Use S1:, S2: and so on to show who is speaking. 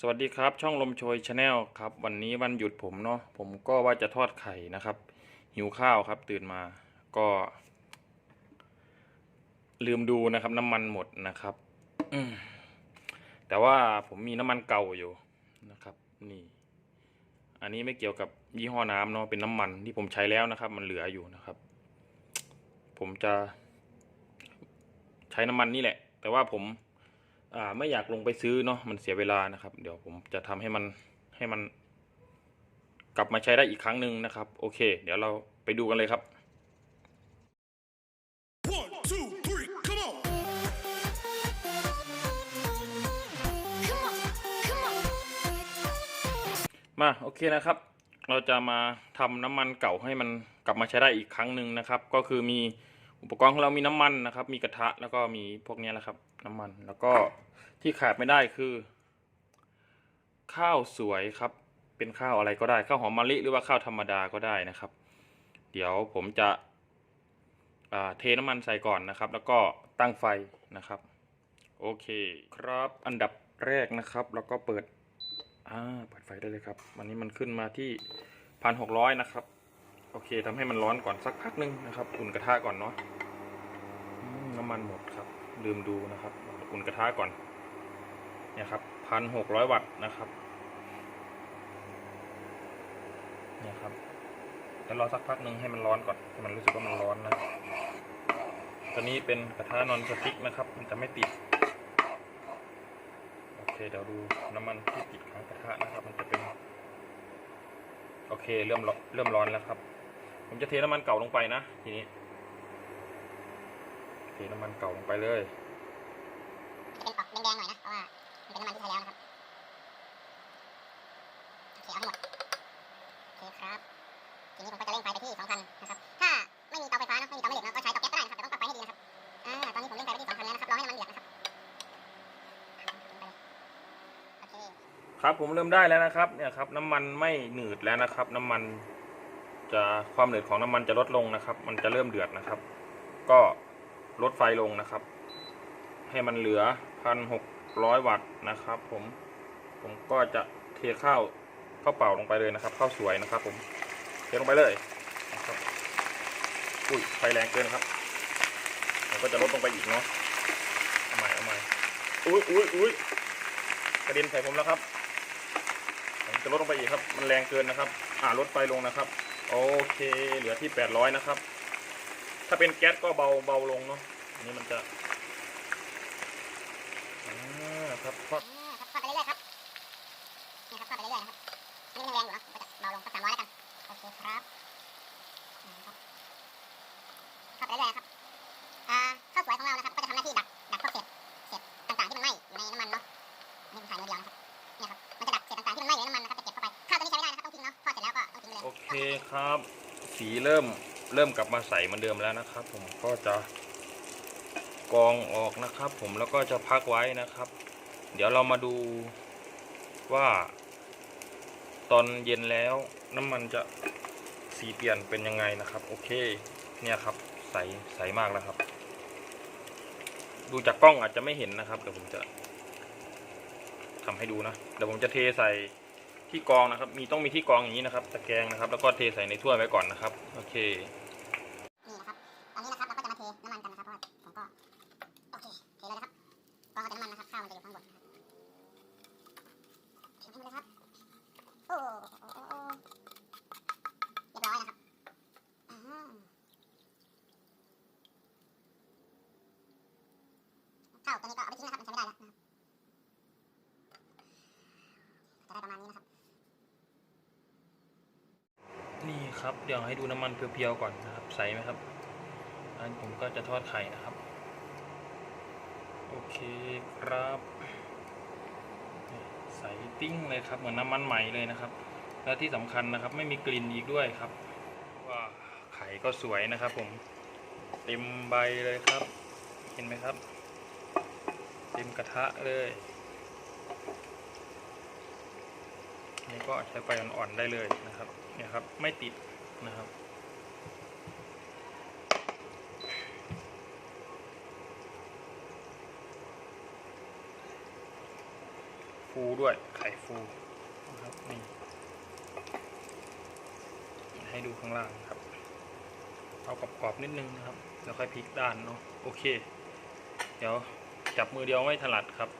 S1: สวัสดีครับ ช่องลมโชยชาแนลครับ วันนี้วันหยุดผมเนาะผมก็ว่าจะทอดไข่นะครับ หิวข้าวครับ ตื่นมาก็ ลืมดูนะครับ น้ำมันหมดนะครับแต่ว่าผมมีน้ำมันเก่าอยู่นะครับ นี่ อันนี้ไม่เกี่ยวกับยี่ห้อน้ำเนาะเป็นน้ำมันที่ผมใช้แล้วนะครับ มันเหลืออยู่นะครับ ผมจะ ใช้น้ำมันนี่แหละ แต่ว่าผม อ่าไม่อยากลงไปซื้อเนาะมันเสียเวลานะครับ เดี๋ยวผมจะทำให้มันให้มัน กลับมาใช้ได้อีกครั้งหนึ่งนะครับ โอเค เดี๋ยวเราไปดูกันเลยครับ
S2: One, two, three, come on!
S3: Come on, come on.
S1: มาโอเคนะครับ เราจะมาทำน้ำมันเก่าให้มันกลับมาใช้ได้อีกครั้งหนึ่งนะครับ ก็คือมี อุปกรณ์ของเรามีน้ำมันนะครับ มีกระทะแล้วก็มีพวกนี้แหละครับ น้ำมันแล้วก็ที่ขาดไม่ได้คือ ข้าวสวยครับ เป็นข้าวอะไรก็ได้ข้าวหอมมะลิหรือว่าข้าวธรรมดาก็ได้นะครับ เดี๋ยวผมจะเทน้ำมันใส่ก่อนนะครับ แล้วก็ตั้งไฟนะครับ โอเคครับอันดับแรกนะครับ แล้วก็เปิดอ่าเปิดไฟได้เลยครับวันนี้มันขึ้นมาที่พันหกร้อยนะครับ โอเคทำให้มันร้อนก่อนสักพักหนึ่งนะครับอุ่นกระทะก่อนเนาะน้ำมันหมดครับ ลืมดูนะครับ อุ่นกระทะก่อนเนี่ยครับพันหกร้อยวัตต์นะครับเนี่ยครับแล้วรอสักพักหนึ่งให้มันร้อนก่อนให้มันรู้สึกว่ามันร้อนนะตัวนี้เป็นกระทะนอนสติ๊กนะครับ มันจะไม่ติดโอเคเดี๋ยวดูน้ำมันที่ติดข้างกระทะนะครับ มันจะเป็น โอเคเริ่มร้อนเริ่มร้อนแล้วครับ ผมจะเทน้ำมันเก่าลงไปนะ ทีนี้ เทน้ำมันเก่าลงไปเลย
S3: เป็นออกแดงๆหน่อยนะเพราะว่ามันเป็นน้ำมันที่ใช้แล้วนะครับโอเคเอาให้หมดโอเคครับ ทีนี้ผมก็จะเร่งไฟไปที่ 2,000 นะครับ ถ้าไม่มีเตาไฟฟ้าเนอะไม่มีเตาแม่เหล็กเนอะก็ใช้เตาแก๊สก็ได้นะครับ แต่ต้องปรับไฟให้ดีนะครับ อ่า ตอนนี้ผมเร่งไฟไปที่ 2,000 แล้วนะครับ รอให้น้ำมันเดือดนะครับ โอเค
S1: ครับผมเริ่มได้แล้วนะครับ เนี่ยครับ น้ำมันไม่หนืดแล้วนะครับ น้ำมัน จะความหนืดของน้ำมันจะลดลงนะครับ มันจะเริ่มเดือดนะครับ ก็ลดไฟลงนะครับ ให้มันเหลือพันหกร้อยวัตต์นะครับ ผมผมก็จะเทข้าวข้าวเปล่าลงไปเลยนะครับข้าวสวยนะครับ ผมเทลงไปเลยนะครับอุ้ยไฟแรงเกินครับผมก็จะลดลงไปอีกเนาะเอาใหม่เอาใหม่อุ้ยอุ้ยอุ้ยกระเด็นใส่ผมแล้วครับ จะลดลงไปอีกครับ มันแรงเกินนะครับ อ่าลดไฟลงนะครับ โอเค เหลือที่แปดร้อยนะครับ ถ้าเป็นแก๊สก็เบาเบาลงเนาะอันนี้มันจะครับทอด
S3: อ่าครับทอดไปเรื่อยๆครับนี่ครับทอดไปเรื่อยๆครับอันนี้ยังแรงอยู่เนอะผมก็จะเบาลงสักสามร้อยแล้วกันโอเคครับครับทอดไปเรื่อยๆครับอ่าข้าวสวยของเรานะครับ คครับ สีเริ่
S1: มเริ่มกลับมาใสเหมือนเดิมแล้วนะครับ ผมก็จะกองออกนะครับ ผมแล้วก็จะพักไว้นะครับ เดี๋ยวเรามาดูว่า ตอนเย็นแล้วน้ำมันจะสีเปลี่ยนเป็นยังไงนะครับ โอเค เนี่ยครับ ใสใสมากแล้วครับ ดูจากกล้องอาจจะไม่เห็นนะครับเดี๋ยวผมจะทำให้ดูนะเดี๋ยวผมจะเทใส่ ที่กรองนะครับ มีต้องมีที่กรองอย่างนี้นะครับ ตะแกรงนะครับ แล้วก็เทใส่ในถ้วยไว้ก่อนนะครับ โอเค
S3: นี่นะครับตอนนี้นะครับเราก็จะมาเทน้ำมันกันนะครับ เพราะว่าผมก็ โอเค เทเลยนะครับกรองเอาแต่น้ำมันนะครับ ข้าวมันจะอยู่ข้างบนนะครับเทให้หมดเลยครับ โอ้โหเรียบร้อยนะครับข้าวตัวนี้ก็เอาไปทิ้งนะครับ มันใช้ไม่ได้แล้วนะครับจะได้ประมาณนี้นะครับ
S1: นี่ ครับเดี๋ยวให้ดูน้ำมันเพียวๆก่อนนะครับ ใสไหมครับ อันผมก็จะทอดไข่นะครับ โอเคครับ ใสติ้งเลยครับ เหมือนน้ำมันใหม่เลยนะครับ แล้วที่สำคัญนะครับ ไม่มีกลิ่นอีกด้วยครับ ว่าไข่ก็สวยนะครับ ผม เต็มใบเลยครับ เห็นไหมครับ เต็มกระทะเลย นี่ก็ใช้ไฟอ่อนๆได้เลยนะครับเนี่ยครับไม่ติดนะครับฟูด้วยไข่ฟูนะครับนี่ให้ดูข้างล่างครับ เอากรอบๆนิดนึงนะครับ แล้วค่อยพลิกด้านเนาะโอเค เดี๋ยวจับมือเดียวไม่ถนัดครับ